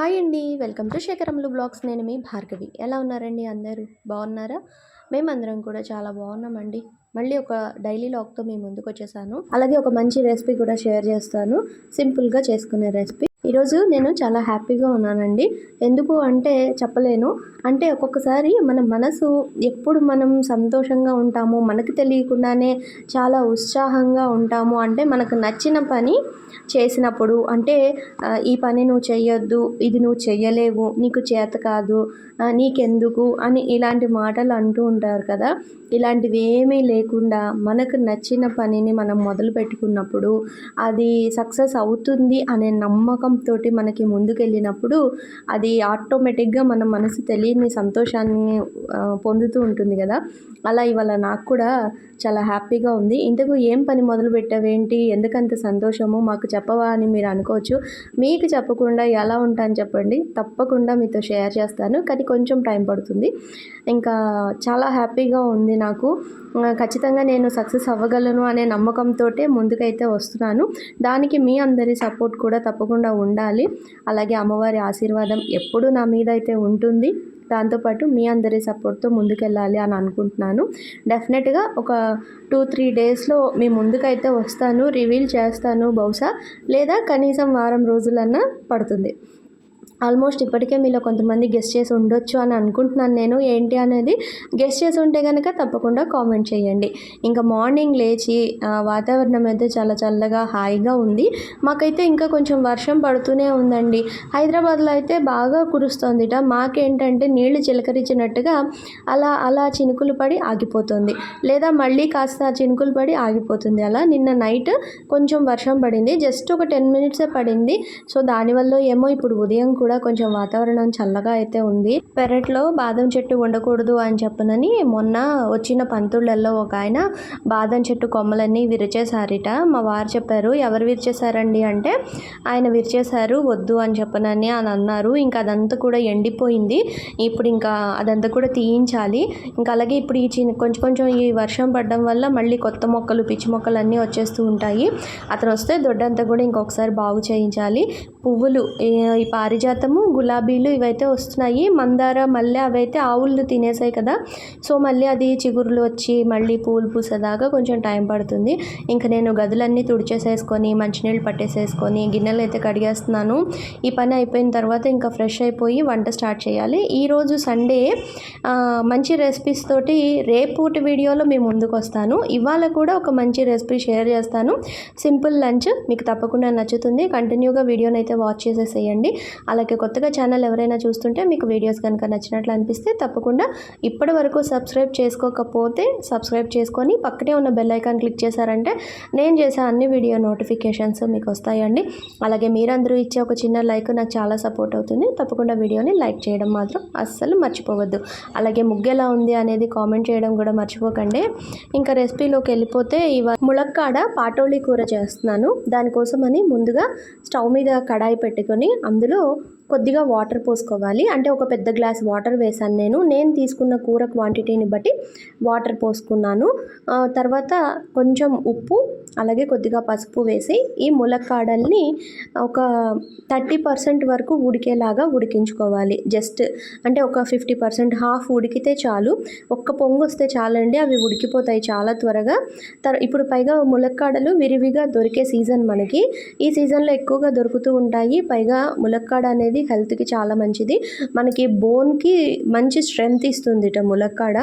Hi అండి welcome to శేఖరములు blogs. నేను మీ భార్గవి. ఎలా ఉన్నారండి అందరూ? బాగున్నారా? మేమందరం కూడా చాలా బాగున్నామండి. మళ్ళీ ఒక డైలీ లాగ్తో మీ ముందుకు వచ్చేసాను అలాగే ఒక మంచి రెసిపీ కూడా షేర్ చేస్తాను. సింపుల్గా చేసుకునే రెసిపీ. ఈరోజు నేను చాలా హ్యాపీగా ఉన్నానండి. ఎందుకు అంటే చెప్పలేను. అంటే ఒక్కొక్కసారి మన మనసు ఎప్పుడు మనం సంతోషంగా ఉంటాము మనకు తెలియకుండానే చాలా ఉత్సాహంగా ఉంటాము అంటే మనకు నచ్చిన పని చేసినప్పుడు అంటే ఈ పని నువ్వు చేయొద్దు ఇది నువ్వు చేయలేవు నీకు చేత కాదు నీకెందుకు? అని ఇలాంటి మాటలు అంటూ ఉంటారు కదా. ఇలాంటివి ఏమీ లేకుండా మనకు నచ్చిన పనిని మనం మొదలు పెట్టుకున్నప్పుడు అది సక్సెస్ అవుతుంది అనే నమ్మకంతో మనకి ముందుకెళ్ళినప్పుడు అది ఆటోమేటిక్గా మన మనసు తెలియని సంతోషాన్ని పొందుతూ ఉంటుంది కదా. అలా ఇవాళ నాకు కూడా చాలా హ్యాపీగా ఉంది. ఇంతకు ఏం పని మొదలు పెట్టావేంటి? ఎందుకంత సంతోషము? మాకు చెప్పవా అని మీరు అనుకోవచ్చు. మీకు చెప్పకుండా ఎలా ఉంటాను చెప్పండి. తప్పకుండా మీతో షేర్ చేస్తాను. కానీ కొంచెం టైం పడుతుంది. ఇంకా చాలా హ్యాపీగా ఉంది నాకు. ఖచ్చితంగా నేను సక్సెస్ అవ్వగలను అనే నమ్మకంతో ముందుకైతే వస్తున్నాను. దానికి మీ అందరి సపోర్ట్ కూడా తప్పకుండా ఉండాలి. అలాగే అమ్మవారి ఆశీర్వాదం ఎప్పుడూ నా మీద అయితే ఉంటుంది దాంతోపాటు మీ అందరి సపోర్ట్తో ముందుకెళ్ళాలి అని అనుకుంటున్నాను. డెఫినెట్గా ఒక టూ త్రీ డేస్లో మీ ముందుకైతే వస్తాను రివీల్ చేస్తాను బహుశా. లేదా కనీసం వారం రోజులన్నా పడుతుంది. ఆల్మోస్ట్ ఇప్పటికే మీలో కొంతమంది గెస్ట్ చేసి ఉండొచ్చు అని అనుకుంటున్నాను నేను. ఏంటి అనేది గెస్ట్ చేసి ఉంటే కనుక తప్పకుండా కామెంట్ చేయండి. ఇంకా మార్నింగ్ లేచి వాతావరణం అయితే చాలా చల్లగా హాయిగా ఉంది. మాకైతే ఇంకా కొంచెం వర్షం పడుతూనే ఉందండి. హైదరాబాద్లో అయితే బాగా కురుస్తోందిట. మాకేంటంటే నీళ్ళు చిలకరించినట్టుగా అలా అలా చినుకులు పడి ఆగిపోతుంది. లేదా మళ్ళీ కాస్త చినుకులు పడి ఆగిపోతుంది. అలా నిన్న నైట్ కొంచెం వర్షం పడింది. జస్ట్ ఒక టెన్ మినిట్సే పడింది. సో దానివల్ల ఏమో ఇప్పుడు ఉదయం కూడా కొంచెం వాతావరణం చల్లగా అయితే ఉంది. పెరట్లో బాదం చెట్టు ఉండకూడదు అని చెప్పనని మొన్న వచ్చిన పంతుళ్ళల్లో ఒక ఆయన బాదం చెట్టు కొమ్మలన్నీ విరిచేశారిట. మా వారు చెప్పారు ఎవరు విరిచేశారండి? అంటే ఆయన విరిచేశారు వద్దు అని చెప్పనని అని అన్నారు. ఇంకా అదంతా కూడా ఎండిపోయింది. ఇప్పుడు ఇంకా అదంతా కూడా తీయించాలి. ఇంకా అలాగే ఇప్పుడు ఈ చిన్న కొంచెం కొంచెం ఈ వర్షం పడడం వల్ల మళ్ళీ కొత్త మొక్కలు పిచ్చి మొక్కలు అన్నీ వచ్చేస్తూ ఉంటాయి. అతను వస్తే దొడ్డంతా కూడా ఇంకొకసారి బాగు చేయించాలి. పువ్వులు ఈ- ఈ శాతము గులాబీలు ఇవైతే వస్తున్నాయి. మందార మల్లె అవైతే ఆవులు తినేసాయి కదా. సో మళ్ళీ అది చిగురులు వచ్చి మళ్ళీ పూలు పూసేదాకా కొంచెం టైం పడుతుంది. ఇంకా నేను గదులన్నీ తుడిచేసేసుకొని మంచినీళ్ళు పట్టేసేసుకొని గిన్నెలు అయితే కడిగేస్తున్నాను. ఈ పని అయిపోయిన తర్వాత ఇంకా ఫ్రెష్ అయిపోయి వంట స్టార్ట్ చేయాలి. ఈరోజు సండే మంచి రెసిపీస్ తోటి రేపూటి వీడియోలో మేము ముందుకు వస్తాను. ఇవాళ కూడా ఒక మంచి రెసిపీ షేర్ చేస్తాను. సింపుల్ లంచ్ మీకు తప్పకుండా నచ్చుతుంది. కంటిన్యూగా వీడియోని అయితే వాచ్ చేసేసేయండి. అలాగే కొత్తగా ఛానల్ ఎవరైనా చూస్తుంటే మీకు వీడియోస్ కనుక నచ్చినట్లు అనిపిస్తే తప్పకుండా ఇప్పటి వరకు సబ్స్క్రైబ్ చేసుకోకపోతే సబ్స్క్రైబ్ చేసుకొని పక్కనే ఉన్న బెల్ ఐకాన్ క్లిక్ చేశారంటే నేను చేసే అన్ని వీడియో నోటిఫికేషన్స్ మీకు వస్తాయండి. అలాగే మీరందరూ ఇచ్చే ఒక చిన్న లైక్ నాకు చాలా సపోర్ట్ అవుతుంది. తప్పకుండా వీడియోని లైక్ చేయడం మాత్రం అస్సలు మర్చిపోవద్దు. అలాగే ముగ్గు ఎలా ఉంది అనేది కామెంట్ చేయడం కూడా మర్చిపోకండి. ఇంకా రెసిపీలోకి వెళ్ళిపోతే ఇవ ములక్కాడ పాటోళీ కూర చేస్తున్నాను. దానికోసమని ముందుగా స్టవ్ మీద కడాయి పెట్టుకొని అందులో కొద్దిగా వాటర్ పోసుకోవాలి. అంటే ఒక పెద్ద గ్లాస్ వాటర్ వేసాను నేను. నేను తీసుకున్న కూర క్వాంటిటీని బట్టి వాటర్ పోసుకున్నాను. తర్వాత కొంచెం ఉప్పు అలాగే కొద్దిగా పసుపు వేసి ఈ ములక్కాడల్ని ఒక థర్టీ పర్సెంట్ వరకు ఉడికేలాగా ఉడికించుకోవాలి. జస్ట్ అంటే ఒక ఫిఫ్టీ పర్సెంట్ హాఫ్ ఉడికితే చాలు. ఒక్క పొంగు వస్తే చాలండి. అవి ఉడికిపోతాయి చాలా త్వరగా. తర్ ఇప్పుడు పైగా ములక్కాడలు విరివిగా దొరికే సీజన్ మనకి. ఈ సీజన్లో ఎక్కువగా దొరుకుతూ ఉంటాయి. పైగా ములక్కాడ అనేది హెల్త్కి చాలా మంచిది. మనకి బోన్కి మంచి స్ట్రెంగ్త్ ఇస్తుంది ఇట ములక్కాడ.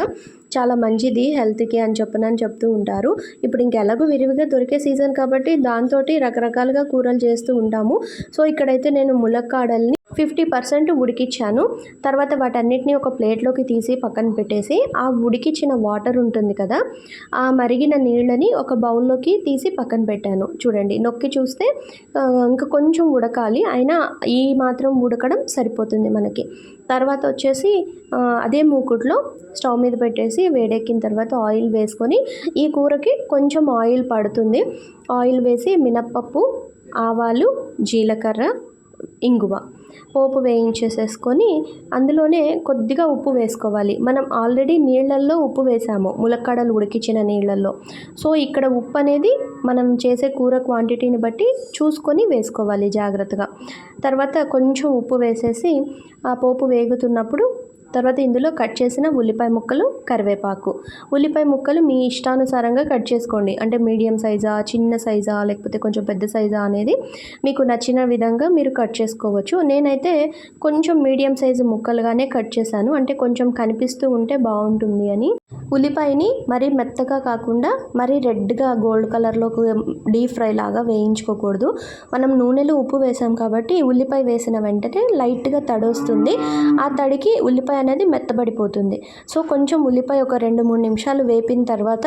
చాలా మంచిది హెల్త్కి అని చెప్పనని చెప్తూ ఉంటారు. ఇప్పుడు ఇంకెలాగో విరివిగా దొరికే సీజన్ కాబట్టి దాంతో రకరకాలుగా కూరలు చేస్తూ ఉంటాము. సో ఇక్కడైతే నేను ములక్కాడల్ని ఫిఫ్టీ పర్సెంట్ ఉడికిచ్చాను. తర్వాత వాటన్నిటిని ఒక ప్లేట్లోకి తీసి పక్కన పెట్టేసి ఆ ఉడికిచ్చిన వాటర్ ఉంటుంది కదా ఆ మరిగిన నీళ్ళని ఒక బౌల్లోకి తీసి పక్కన పెట్టాను. చూడండి నొక్కి చూస్తే ఇంకా కొంచెం ఉడకాలి. అయినా ఈ మాత్రం ఉడకడం సరిపోతుంది మనకి. తర్వాత వచ్చేసి అదే మూకుట్లో స్టవ్ మీద పెట్టేసి వేడెక్కిన తర్వాత ఆయిల్ వేసుకొని ఈ కూరకి కొంచెం ఆయిల్ పడుతుంది. ఆయిల్ వేసి మినప్పప్పు ఆవాలు జీలకర్ర ఇంగువ. పోపు వేయించేసేసుకొని అందులోనే కొద్దిగా ఉప్పు వేసుకోవాలి. మనం ఆల్రెడీ నీళ్ళల్లో ఉప్పు వేసాము. ములక్కాడలు ఉడికించిన నీళ్ళల్లో. సో ఇక్కడ ఉప్పు అనేది మనం చేసే కూర క్వాంటిటీని బట్టి చూసుకొని వేసుకోవాలి జాగ్రత్తగా. తర్వాత కొంచెం ఉప్పు వేసేసి ఆ పోపు వేగుతున్నప్పుడు తర్వాత ఇందులో కట్ చేసిన ఉల్లిపాయ ముక్కలు కరివేపాకు. ఉల్లిపాయ ముక్కలు మీ ఇష్టానుసారంగా కట్ చేసుకోండి. అంటే మీడియం సైజా చిన్న సైజా లేకపోతే కొంచెం పెద్ద సైజా అనేది మీకు నచ్చిన విధంగా మీరు కట్ చేసుకోవచ్చు. నేనైతే కొంచెం మీడియం సైజు ముక్కలుగానే కట్ చేశాను. అంటే కొంచెం కనిపిస్తూ ఉంటే బాగుంటుంది అని. ఉల్లిపాయని మరీ మెత్తగా కాకుండా మరీ రెడ్గా గోల్డ్ కలర్లోకి డీప్ ఫ్రై లాగా వేయించుకోకూడదు. మనం నూనెలో ఉప్పు వేసాం కాబట్టి ఉల్లిపాయ వేసిన వెంటనే లైట్గా తడొస్తుంది. ఆ తడికి ఉల్లిపాయ అనేది మెత్తబడిపోతుంది. సో కొంచెం ఉల్లిపాయ ఒక రెండు మూడు నిమిషాలు వేపిన తర్వాత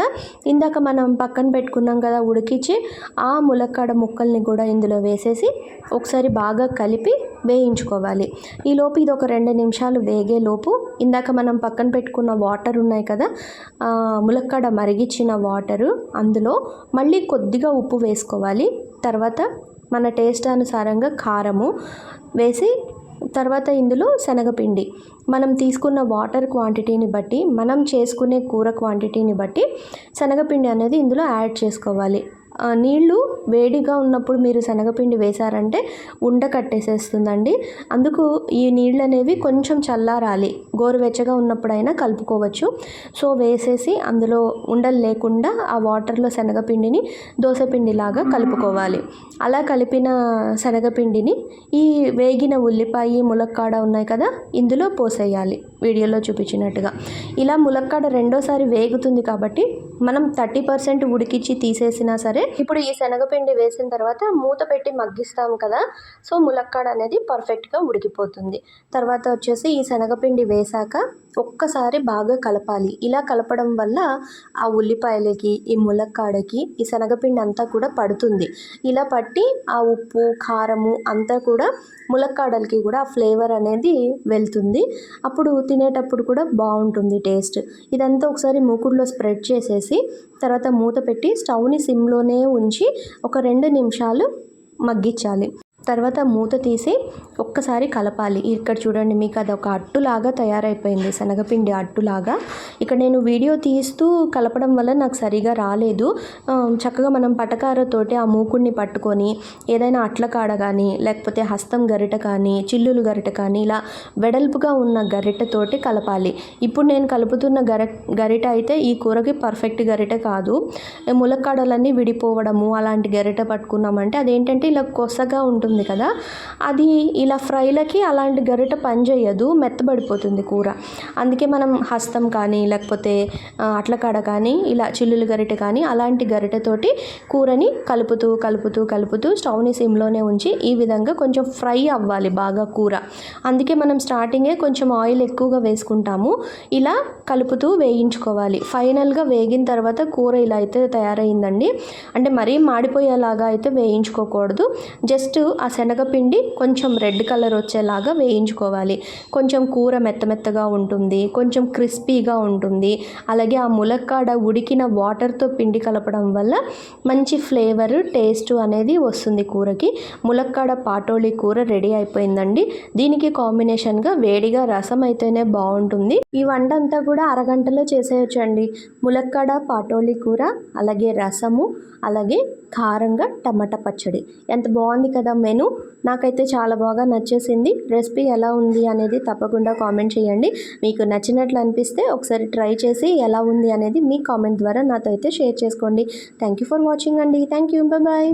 ఇందాక మనం పక్కన పెట్టుకున్నాం కదా ఉడికించి ఆ ములక్కాడ ముక్కల్ని కూడా ఇందులో వేసేసి ఒకసారి బాగా కలిపి వేయించుకోవాలి. ఈ లోపు ఇది ఒక రెండు నిమిషాలు వేగే లోపు ఇందాక మనం పక్కన పెట్టుకున్న వాటర్ ఉన్నాయి కదా ములక్కాడ మరిగించిన వాటరు అందులో మళ్ళీ కొద్దిగా ఉప్పు వేసుకోవాలి. తర్వాత మన టేస్ట్ అనుసారంగా కారము వేసి తర్వాత ఇందులో శనగపిండి. మనం తీసుకున్న వాటర్ క్వాంటిటీని బట్టి మనం చేసుకునే కూర క్వాంటిటీని బట్టి శనగపిండి అనేది ఇందులో యాడ్ చేసుకోవాలి. నీళ్ళు వేడిగా ఉన్నప్పుడు మీరు శనగపిండి వేశారంటే ఉండ కట్టేసేస్తుందండి. అందుకు ఈ నీళ్ళు అనేవి కొంచెం చల్లారాలి. గోరువెచ్చగా ఉన్నప్పుడైనా కలుపుకోవచ్చు. సో వేసేసి అందులో ఉండలు లేకుండా ఆ వాటర్లో శనగపిండిని దోశపిండిలాగా కలుపుకోవాలి. అలా కలిపిన శనగపిండిని ఈ వేగిన ఉల్లిపాయ ములక్కాడ ఉన్నాయి కదా ఇందులో పోసేయాలి. వీడియోలో చూపించినట్టుగా. ఇలా ములక్కాడ రెండోసారి వేగుతుంది కాబట్టి మనం థర్టీ పర్సెంట్ ఉడికించి తీసేసినా సరే ఇప్పుడు ఈ శనగపిండి వేసిన తర్వాత మూత పెట్టి మగ్గిస్తాం కదా సో ములక్కాడ అనేది పర్ఫెక్ట్గా ఉడికిపోతుంది. తర్వాత వచ్చేసి ఈ శనగపిండి వేశాక ఒక్కసారి బాగా కలపాలి. ఇలా కలపడం వల్ల ఆ ఉల్లిపాయలకి ఈ ములక్కాడకి ఈ శనగపిండి అంతా కూడా పడుతుంది. ఇలా పట్టి ఆ ఉప్పు కారము అంతా కూడా ములక్కాడలకి కూడా ఆ ఫ్లేవర్ అనేది వెళ్తుంది. అప్పుడు తినేటప్పుడు కూడా బాగుంటుంది టేస్ట్. ఇదంతా ఒకసారి మూకుడులో స్ప్రెడ్ చేసేసి తర్వాత మూత పెట్టి స్టవ్ని సిమ్లోనే ఉంచి ఒక రెండు నిమిషాలు మగ్గించాలి. తర్వాత మూత తీసి ఒక్కసారి కలపాలి. ఇక్కడ చూడండి మీకు అది ఒక అట్టులాగా తయారైపోయింది శనగపిండి అట్టులాగా. ఇక్కడ నేను వీడియో తీస్తూ కలపడం వల్ల నాకు సరిగా రాలేదు. చక్కగా మనం పటకారతోటి ఆ మూకుడిని పట్టుకొని ఏదైనా అట్ల కాడ కానీ లేకపోతే హస్తం గరిట కానీ చిల్లులు గరిట కానీ ఇలా వెడల్పుగా ఉన్న గరిటతోటి కలపాలి. ఇప్పుడు నేను కలుపుతున్న గర గరిట అయితే ఈ కూరకి పర్ఫెక్ట్ గరిట కాదు. ములక్కాడలన్నీ విడిపోవడము అలాంటి గరిట పట్టుకున్నామంటే అదేంటంటే ఇలా కొసగా ఉంటుంది. కదా. అది ఇలా ఫ్రైలకి అలాంటి గరిట పనిచేయదు మెత్తబడిపోతుంది కూర. అందుకే మనం హస్తం కానీ లేకపోతే అట్లకాడ కానీ ఇలా చిల్లులు గరిట కానీ అలాంటి గరిటతోటి కూరని కలుపుతూ కలుపుతూ కలుపుతూ స్టవ్ని సిమ్లోనే ఉంచి ఈ విధంగా కొంచెం ఫ్రై అవ్వాలి బాగా కూర. అందుకే మనం స్టార్టింగే కొంచెం ఆయిల్ ఎక్కువగా వేసుకుంటాము. ఇలా కలుపుతూ వేయించుకోవాలి. ఫైనల్గా వేగిన తర్వాత కూర ఇలా అయితే తయారైందండి. అంటే మరీ మాడిపోయేలాగా అయితే వేయించుకోకూడదు. జస్ట్ ఆ శనగపిండి కొంచెం రెడ్ కలర్ వచ్చేలాగా వేయించుకోవాలి. కొంచెం కూర మెత్త మెత్తగా ఉంటుంది. కొంచెం క్రిస్పీగా ఉంటుంది. అలాగే ఆ ములక్కాడ ఉడికిన వాటర్తో పిండి కలపడం వల్ల మంచి ఫ్లేవర్ టేస్ట్ అనేది వస్తుంది కూరకి. ములక్కాడ పాటోళీ కూర రెడీ అయిపోయిందండి. దీనికి కాంబినేషన్గా వేడిగా రసం అయితేనే బాగుంటుంది. ఈ వంట అంతా కూడా అరగంటలో చేసేయచ్చండి. ములక్కాడ పాటోలి కూర అలాగే రసము అలాగే కారంగా టమాటా పచ్చడి. ఎంత బాగుంది కదా మెను. నాకైతే చాలా బాగా నచ్చేసింది. రెసిపీ ఎలా ఉంది అనేది తప్పకుండా కామెంట్ చేయండి. మీకు నచ్చినట్లు అనిపిస్తే ఒకసారి ట్రై చేసి ఎలా ఉంది అనేది మీ కామెంట్ ద్వారా నాతో అయితే షేర్ చేసుకోండి. థ్యాంక్ యూ ఫర్ వాచింగ్ అండి. Thank you bye.